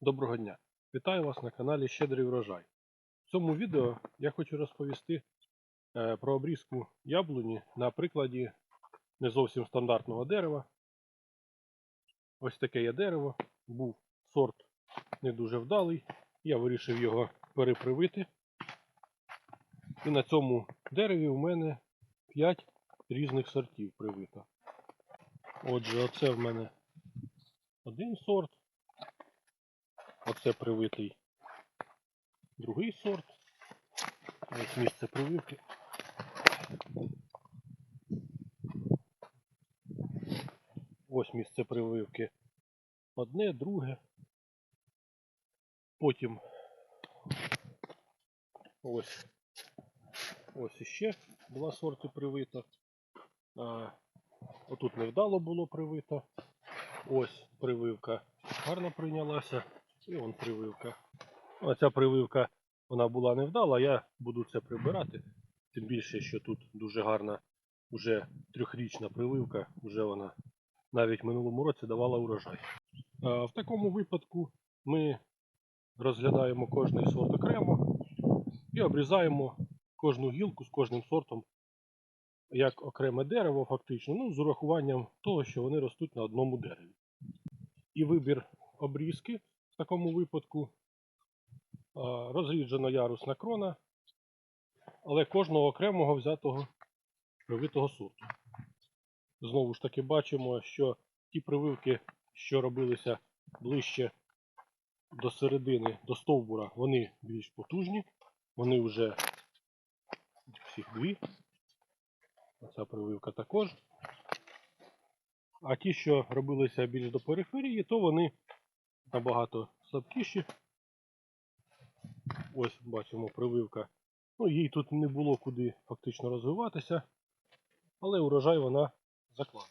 Доброго дня! Вітаю вас на каналі Щедрий врожай. В цьому відео я хочу розповісти е, про обрізку яблуні на прикладі не зовсім стандартного дерева. Ось таке є дерево. Був сорт не дуже вдалий. Я вирішив його перепривити. І на цьому дереві у мене 5 різних сортів привито. Отже, оце в мене один сорт. Оце привитий другий сорт. Ось місце прививки. Ось місце прививки. Одне, друге. Потім ось ось іще два сорти привито. А, отут невдало було привито. Ось прививка гарно прийнялася. І вон прививка. Оця прививка вона була невдала, я буду це прибирати. Тим більше, що тут дуже гарна уже трьохрічна прививка, вже вона навіть в минулому році давала урожай. В такому випадку ми розглядаємо кожний сорт окремо і обрізаємо кожну гілку з кожним сортом як окреме дерево, фактично, ну, з урахуванням того, що вони ростуть на одному дереві. І вибір обрізки в такому випадку розріджена ярусна крона, але кожного окремого взятого привитого сорту. Знову ж таки бачимо, що ті прививки, що робилися ближче до середини, до стовбура, вони більш потужні, вони вже всіх дві. Оця прививка також. А ті, що робилися більш до периферії, то вони набагато слабкіші. Ось бачимо прививка. Ну, їй тут не було куди фактично розвиватися, але урожай вона закладує.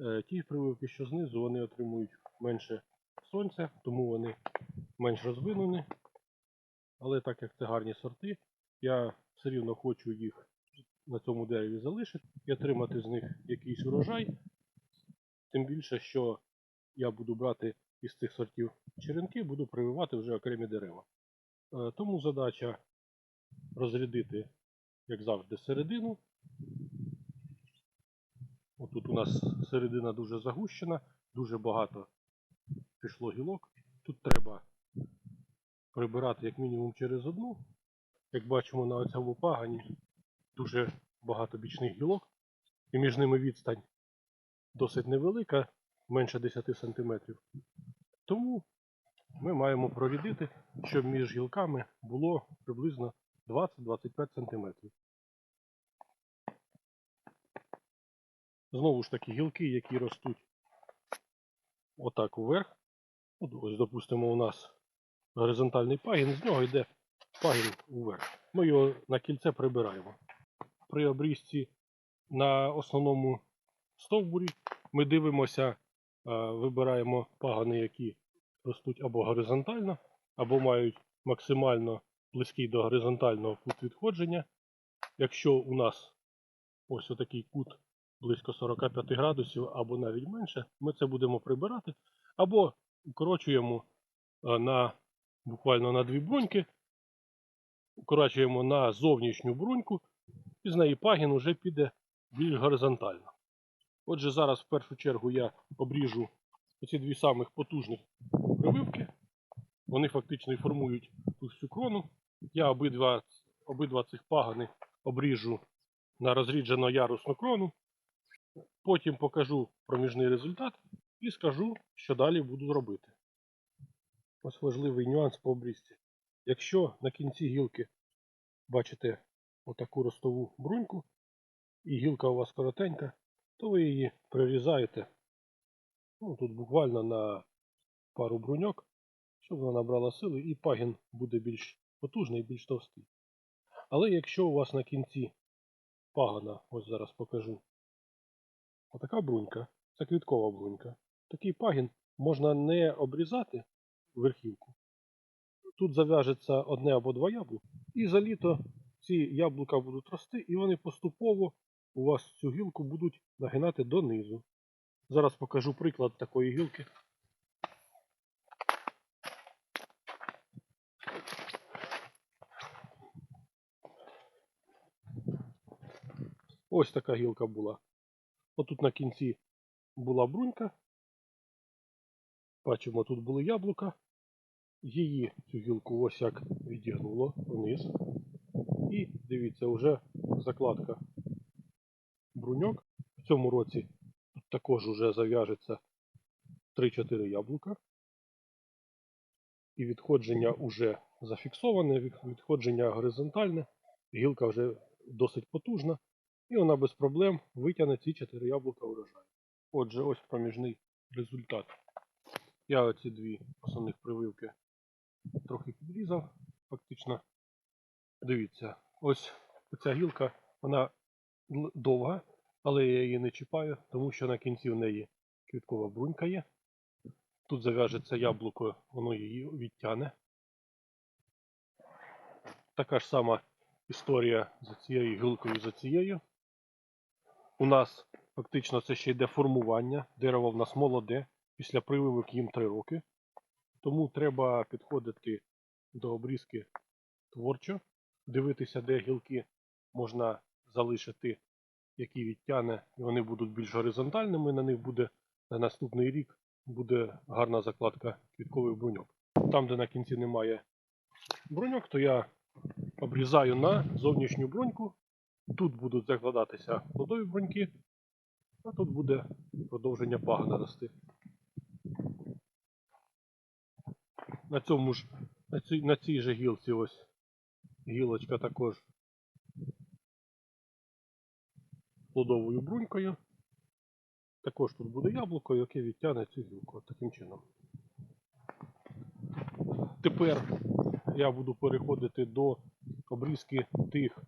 Е, Ті прививки, що знизу, вони отримують менше сонця, тому вони менш розвинені. Але так як це гарні сорти, я все рівно хочу їх на цьому дереві залишити і отримати з них якийсь урожай. Тим більше, що я буду брати із цих сортів черенки, буду прививати вже окремі дерева. Е, Тому задача розрядити, як завжди, середину. Отут у нас середина дуже загущена, дуже багато пішло гілок. Тут треба прибирати як мінімум через одну. Як бачимо на цьому пагані, дуже багато бічних гілок, і між ними відстань досить невелика, менше 10 см. Тому ми маємо прорядити, щоб між гілками було приблизно 20-25 см. Знову ж таки, гілки, які ростуть отак уверх. Ось, допустимо, у нас горизонтальний пагін, з нього йде пагін уверх. Ми його на кільце прибираємо. При обрізці на основному стовбурі ми дивимося, вибираємо пагани, які ростуть або горизонтально, або мають максимально близький до горизонтального кут відходження. Якщо у нас ось отакий кут близько 45 градусів або навіть менше, ми це будемо прибирати, або укорочуємо на буквально на дві бруньки, укорочуємо на зовнішню бруньку, і з неї пагін уже піде більш горизонтально. Отже, зараз в першу чергу я обріжу оці дві самих потужних прививки. Вони фактично і формують ту всю крону. Я обидва, обидва цих пагани обріжу на розріджену ярусну крону. Потім покажу проміжний результат і скажу, що далі буду робити. Ось важливий нюанс по обрізці. Якщо на кінці гілки бачите отаку ростову бруньку, і гілка у вас коротенька, то ви її прирізаєте ну, тут буквально на пару бруньок, щоб вона набрала сили і пагін буде більш потужний і більш товстий. Але якщо у вас на кінці пагана, ось зараз покажу, отака брунька, це квіткова брунька, такий пагін можна не обрізати верхівку. Тут зав'яжеться одне або два яблука, і за літо ці яблука будуть рости, і вони поступово у вас цю гілку будуть нагинати донизу. Зараз покажу приклад такої гілки. Ось така гілка була. Отут на кінці була брунька. Бачимо, тут були яблука. Її цю гілку ось як відігнуло вниз. І дивіться, вже закладка бруньок. В цьому році тут також вже зав'яжеться 3-4 яблука. І відходження вже зафіксоване, відходження горизонтальне, гілка вже досить потужна, і вона без проблем витягне ці 4 яблука урожаю. Отже, ось проміжний результат. Я оці дві основних прививки трохи підрізав, фактично. Дивіться, ось ця гілка, вона довга, але я її не чіпаю, тому що на кінці в неї квіткова брунька є. Тут зав'яжеться яблуко, воно її відтягне. Така ж сама історія за цією гілкою за цією. У нас фактично це ще йде формування. Дерево в нас молоде. Після прививок їм 3 роки. Тому треба підходити до обрізки творчо, дивитися, де гілки можна залишити, які відтягне, і вони будуть більш горизонтальними. На них буде на наступний рік буде гарна закладка квіткових бруньок. Там, де на кінці немає бруньок, то я обрізаю на зовнішню бруньку. Тут будуть закладатися плодові бруньки, а тут буде продовження пагона рости. На цьому ж, на цій, на цій же гілці ось гілочка також плодовою брунькою. Також тут буде яблуко, яке відтягне цю гілку таким чином. Тепер я буду переходити до обрізки тих,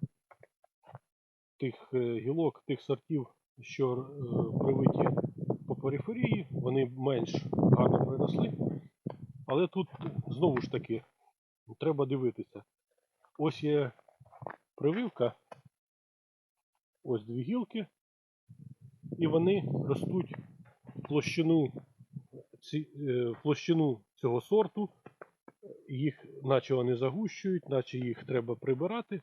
тих е, гілок, тих сортів, що е, привиті по периферії, вони менш гарно приросли. Але тут знову ж таки треба дивитися. Ось є прививка, ось дві гілки, і вони ростуть в площину, е, в площину цього сорту. Їх, наче вони загущують, наче їх треба прибирати.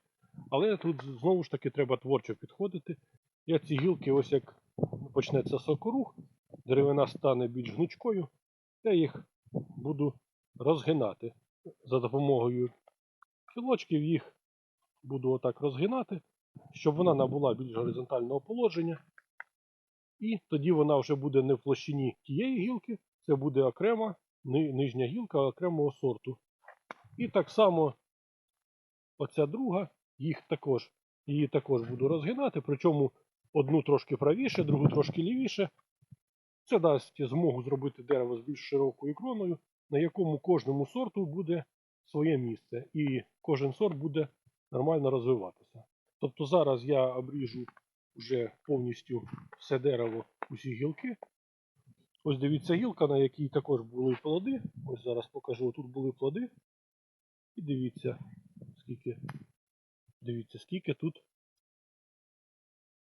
Але тут знову ж таки треба творчо підходити. Я ці гілки, ось як почнеться сокорух, деревина стане більш гнучкою, я їх буду розгинати. За допомогою кілочків їх буду отак розгинати, щоб вона набула більш горизонтального положення. І тоді вона вже буде не в площині тієї гілки, це буде окрема нижня гілка окремого сорту. І так само оця друга, їх також, її також буду розгинати, причому одну трошки правіше, другу трошки лівіше. Це дасть змогу зробити дерево з більш широкою кроною, на якому кожному сорту буде своє місце, і кожен сорт буде нормально розвиватися. Тобто зараз я обріжу вже повністю все дерево, усі гілки. Ось дивіться гілка, на якій також були плоди. Ось зараз покажу, тут були плоди. І дивіться, скільки, дивіться, скільки тут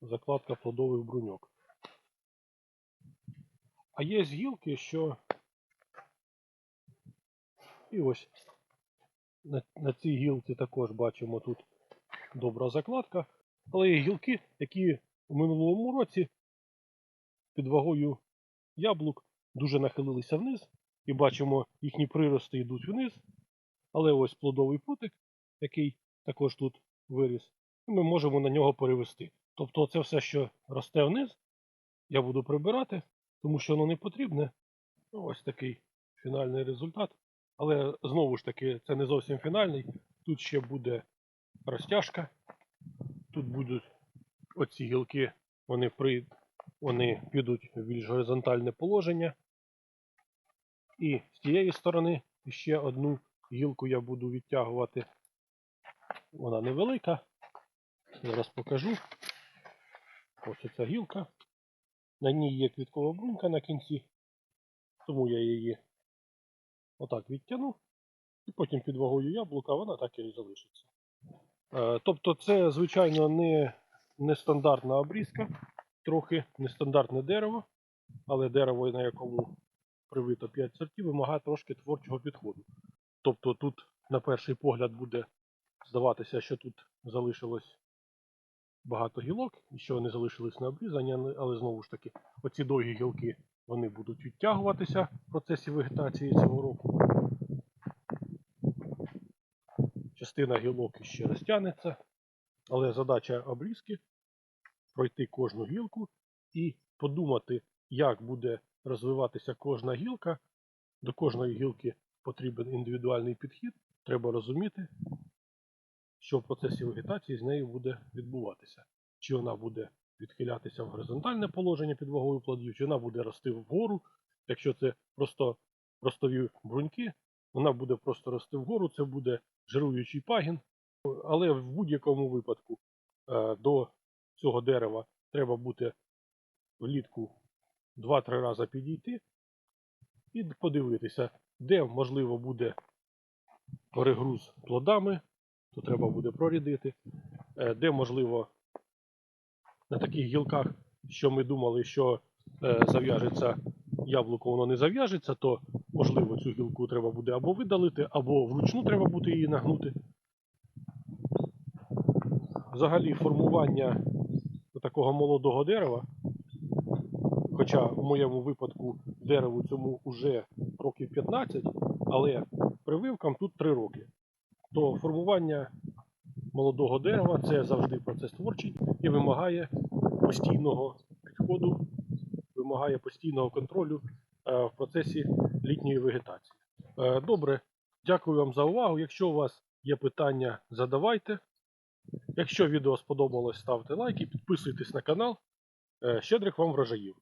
закладка плодових бруньок. А є гілки, що і ось на, на цій гілці також бачимо тут добра закладка. Але є гілки, які в минулому році під вагою яблук дуже нахилилися вниз. І бачимо, їхні прирости йдуть вниз. Але ось плодовий путик, який також тут виріс, і ми можемо на нього перевести. Тобто це все, що росте вниз, я буду прибирати, тому що воно не потрібне. Ну, Ось такий фінальний результат. Але знову ж таки, це не зовсім фінальний. Тут ще буде розтяжка. Тут будуть оці гілки, вони, при... вони підуть в більш горизонтальне положення. І з тієї сторони ще одну гілку я буду відтягувати. Вона невелика. Зараз покажу. Ось ця гілка. На ній є квіткова брунька на кінці, тому я її отак відтягну. І потім під вагою яблука вона так і залишиться. Е, Тобто це, звичайно, не нестандартна обрізка, трохи нестандартне дерево, але дерево, на якому привито 5 сортів, вимагає трошки творчого підходу. Тобто тут, на перший погляд, буде здаватися, що тут залишилось багато гілок, і що вони залишились на обрізані, але- знову ж таки, оці довгі гілки вони будуть відтягуватися в процесі вегетації цього року. Частина гілок ще розтягнеться, але задача обрізки пройти кожну гілку і подумати, як буде розвиватися кожна гілка. До кожної гілки потрібен індивідуальний підхід. Треба розуміти, що в процесі вегетації з нею буде відбуватися. Чи вона буде відхилятися в горизонтальне положення під вагою плодів, чи вона буде рости вгору. Якщо це просто простові бруньки, вона буде просто рости вгору, це буде жируючий пагін. Але в будь-якому випадку е, до цього дерева треба буде влітку 2-3 рази підійти і подивитися, де можливо буде перегруз плодами, то треба буде прорідити, е, де можливо на таких гілках, що ми думали, що е, зав'яжеться яблуко, воно не зав'яжеться, то можливо цю гілку треба буде або видалити, або вручну треба буде її нагнути. Взагалі формування такого молодого дерева, хоча в моєму випадку дереву цьому вже років 15, але прививкам тут 3 роки. То формування молодого дерева це завжди процес творчий і вимагає постійного підходу, вимагає постійного контролю е, в процесі літньої вегетації. Е, Добре, дякую вам за увагу. Якщо у вас є питання, задавайте. Якщо відео сподобалось, ставте лайки, підписуйтесь на канал. Е, Щедрих вам врожаїв!